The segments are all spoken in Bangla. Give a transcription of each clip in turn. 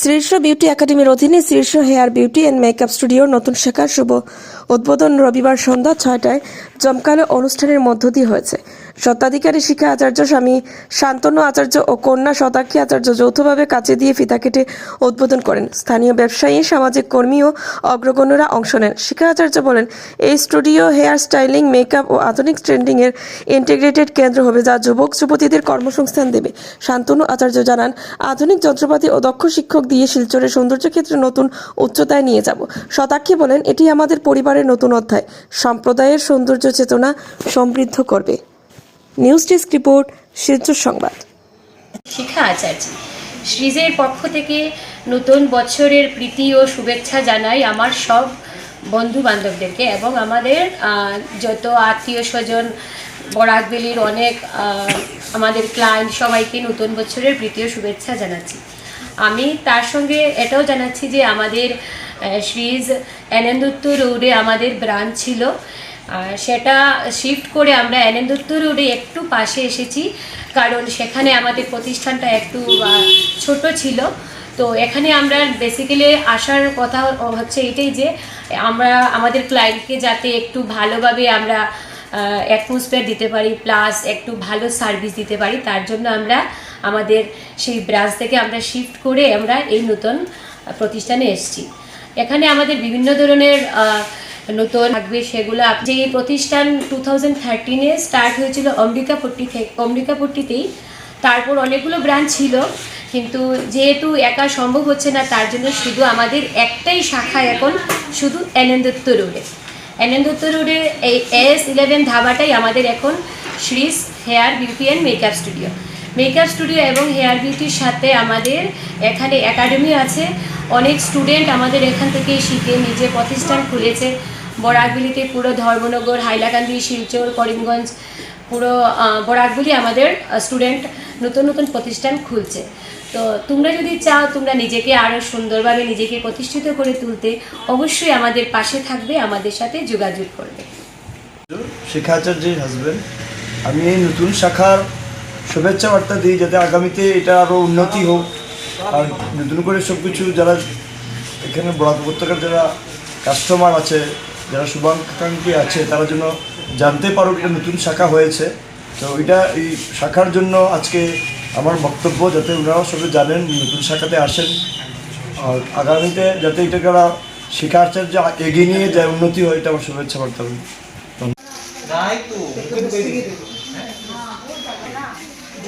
শীর্ষ বিউটি একাডেমির অধীনে শীর্ষ হেয়ার বিউটি অ্যান্ড মেকআপ স্টুডিওর নতুন শাখার শুভ উদ্বোধন রবিবার সন্ধ্যা ছয়টায় জমকালো অনুষ্ঠানের মধ্য দিয়ে হয়েছে। স্বত্বাধিকারী শিক্ষা আচার্য স্বামী শান্তনু আচার্য ও কন্যা শতাক্ষী আচার্য যৌথভাবে কাছে দিয়ে ফিতা কেটে উদ্বোধন করেন। স্থানীয় ব্যবসায়ী, সামাজিক কর্মী ও অগ্রগণ্যরা অংশ নেন। শিক্ষা আচার্য বলেন, এই স্টুডিও, হেয়ার স্টাইলিং, মেকআপ ও আধুনিক ট্রেন্ডিংয়ের ইন্টিগ্রেটেড কেন্দ্র হবে যা যুবক, যুবতীদের কর্মসংস্থান দেবে। শান্তনু আচার্য জানান, আধুনিক যন্ত্রপাতি ও দক্ষ শিক্ষক দিয়ে শিলচরের সৌন্দর্য ক্ষেত্রে নতুন উচ্চতায় নিয়ে যাব। শতাক্ষী বলেন, এটি আমাদের পরিবারের নতুন অধ্যায়। সম্প্রদায়ের সৌন্দর্য চেতনা সমৃদ্ধ করবে। নিউজ ডেস্ক রিপোর্ট, শিলচর সংবাদ। শিখা আচার্য, শ্রীজের পক্ষ থেকে নতুন বছরের প্রীতি ও শুভেচ্ছা জানাই আমার সব বন্ধু বান্ধবদেরকে এবং আমাদের যত আত্মীয় স্বজন বরাকবেলির অনেক আমাদের ক্লায়েন্ট সবাইকে নতুন বছরের প্রীতি ও শুভেচ্ছা জানাচ্ছি। আমি তার সঙ্গে এটাও জানাচ্ছি যে আমাদের শ্রীজ এনন্দুত্ত রোডে আমাদের ব্রাঞ্চ ছিল। সেটা শিফট করে আমরা আনন্দত্ত রোডে একটু পাশে এসেছি, কারণ সেখানে আমাদের প্রতিষ্ঠানটা একটু ছোট ছিল। তো এখানে আমরা বেসিক্যালি আসার কথা হচ্ছে এটাই যে, আমরা আমাদের ক্লায়েন্টকে যাতে একটু ভালোভাবে আমরা অ্যাটমসফিয়ার দিতে পারি প্লাস একটু ভালো সার্ভিস দিতে পারি, তার জন্য আমরা আমাদের সেই ব্রাঞ্চ থেকে আমরা শিফট করে আমরা এই নতুন প্রতিষ্ঠানে এসেছি। এখানে আমাদের বিভিন্ন ধরনের নতুন থাকবে সেগুলো যে প্রতিষ্ঠান টু থাউজেন্ড থার্টিনে স্টার্ট হয়েছিল অম্বিকাপট্টি থেকে অম্বিকাপট্টিতেই তারপর অনেকগুলো ব্রাঞ্চ ছিল, কিন্তু যেহেতু একা সম্ভব হচ্ছে না, তার জন্য শুধু আমাদের একটাই শাখা এখন শুধু এনন্দত্ত রোডে। এনন্দত্ত রোডে এই এস ইলেভেন ধাবাটাই আমাদের এখন Shree's hair beauty and makeup studio. Makeup studio এবং হেয়ার বিউটির সাথে আমাদের এখানে একাডেমি আছে অনেক স্টুডেন্ট আমাদের এখান থেকেই শিখে নিজে প্রতিষ্ঠান খুলেছে। বরাকগুলিতে পুরো ধর্মনগর, হাইলাকান্দি, শিলচর, করিমগঞ্জ, পুরো বরাকগুলি আমাদের স্টুডেন্ট নতুন নতুন প্রতিষ্ঠান খুলছে। তো তোমরা যদি চাও তোমরা নিজেকে আরও সুন্দরভাবে নিজেকে প্রতিষ্ঠিত করে তুলতে, অবশ্যই আমাদের পাশে থাকবে, আমাদের সাথে যোগাযোগ করবে। শিক্ষাচার্যের হাজবেন্ড আমি এই নতুন শাখার শুভেচ্ছা বার্তা দিই যাতে আগামীতে এটা আরও উন্নতি হোক। আর নতুন করে সব কিছু যারা এখানে বরাক উপত্যকার যারা কাস্টমার আছে, যারা শুভাকাঙ্ক্ষী আছে, তারা যেন জানতে পারুক এটা নতুন শাখা হয়েছে। তো এটা এই শাখার জন্য আজকে আমার বক্তব্য যাতে ওনারাও সবাই জানেন নতুন শাখাতে আসেন। আর আগামীতে যাতে এটাকে ওরা যে এগিয়ে নিয়ে যায়, উন্নতি হয়, এটা আমার শুভেচ্ছা বার্তা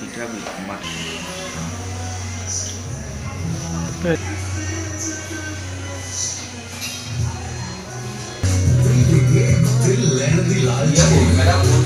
tiga empat Three, three, three, three,